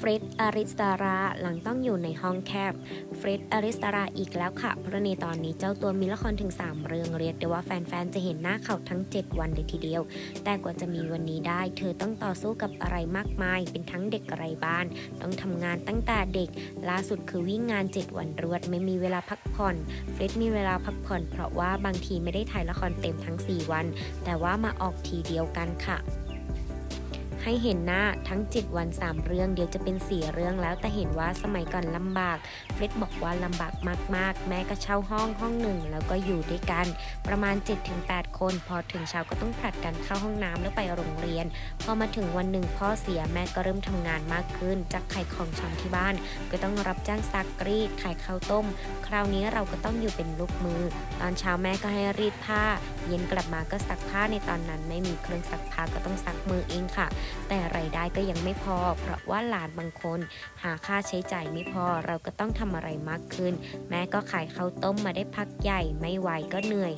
เฟร็ดอาริสตาราหลังต้องอยู่ในห้องแคบเฟร็ดอาริสตาราอีกแล้วค่ะ เพราะในตอนนี้เจ้าตัวมีละครถึง 3 เรื่องเรียกได้ว่าแฟนๆ จะเห็นหน้าเขาทั้ง 7 วันเลยทีเดียว แต่กว่าจะมีวันนี้ได้ เธอต้องต่อสู้กับอะไรมากมาย เป็นทั้งเด็กไร้บ้าน ต้องทำงานตั้งแต่เด็ก ล่าสุดคือวิ่งงาน 7 วันรวดไม่มีเวลาพักผ่อนเฟร็ดมีเวลาพักผ่อนเพราะว่าบางทีไม่ได้ถ่ายละครเต็มทั้ง 4 วัน แต่ว่ามาออกทีเดียวกันค่ะ ให้เห็นหน้าทั้ง 7 วัน 3 เรื่องเดี๋ยวจะเป็น 4 เรื่องแล้ว แต่เห็นว่าสมัยก่อนลำบากเฟร็ดบอกว่าลำบากมาก ๆ แม่ก็เช่าห้องห้องหนึ่ง แล้วก็อยู่ด้วยกัน ประมาณ 7-8 คน พอถึงเช้าก็ต้องผลัดกันเข้าห้องน้ำแล้วไปโรงเรียน พอมาถึงวันหนึ่งพ่อเสียแม่ก็เริ่มทำงานมากขึ้นจากขายของชำที่บ้าน ก็ต้องรับจ้างซักรีดขายข้าวต้ม คราวนี้เราก็ต้องอยู่เป็นลูกมือ ตอนเช้าแม่ก็ให้รีดผ้า เย็นกลับมาก็ซักผ้าในตอนนั้นไม่มีเครื่องซักผ้าก็ต้องซักมือเองค่ะแต่รายได้ก็ยังไม่พอ เพราะว่าหลานบางคน หาค่าใช้จ่ายไม่พอเราก็ต้องทำอะไรมากขึ้น แม้ก็ขายข้าวต้มมาได้พักใหญ่ไม่ไหวก็เหนื่อย